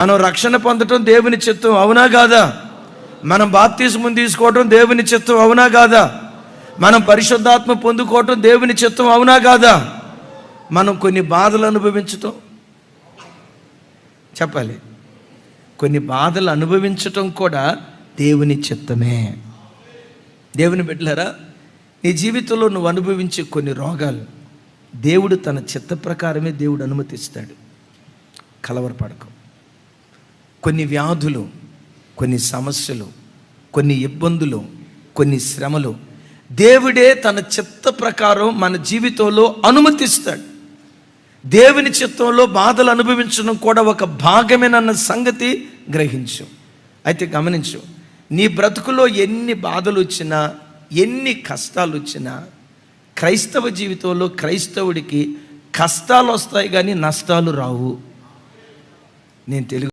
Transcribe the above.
మనం రక్షణ పొందటం దేవుని చిత్తం అవునా కాదా? మనం బాప్తిస్మం తీసుకోవటం దేవుని చిత్తం అవునా కాదా? మనం పరిశుద్ధాత్మ పొందుకోవటం దేవుని చిత్తం అవునా కాదా? మనం కొన్ని బాధలు అనుభవించటం. చెప్పాలి. కొన్ని బాధలు అనుభవించటం కూడా దేవుని చిత్తమే. దేవుని బిడ్డలారా నీ జీవితంలో నువ్వు అనుభవించే కొన్ని రోగాలు దేవుడు తన చిత్త ప్రకారమే దేవుడు అనుమతిస్తాడు. కలవరపడకు. కొన్ని వ్యాధులు కొన్ని సమస్యలు కొన్ని ఇబ్బందులు కొన్ని శ్రమలు దేవుడే తన చిత్త ప్రకారం మన జీవితంలో అనుమతిస్తాడు. దేవుని చిత్తంలో బాధలు అనుభవించడం కూడా ఒక భాగమేనన్న సంగతి గ్రహించు. అయితే గమనించు నీ బ్రతుకులో ఎన్ని బాధలు వచ్చినా ఎన్ని కష్టాలు వచ్చినా క్రైస్తవ జీవితంలో క్రైస్తవుడికి కష్టాలు వస్తాయి కానీ నష్టాలు రావు. నేను తెలుగు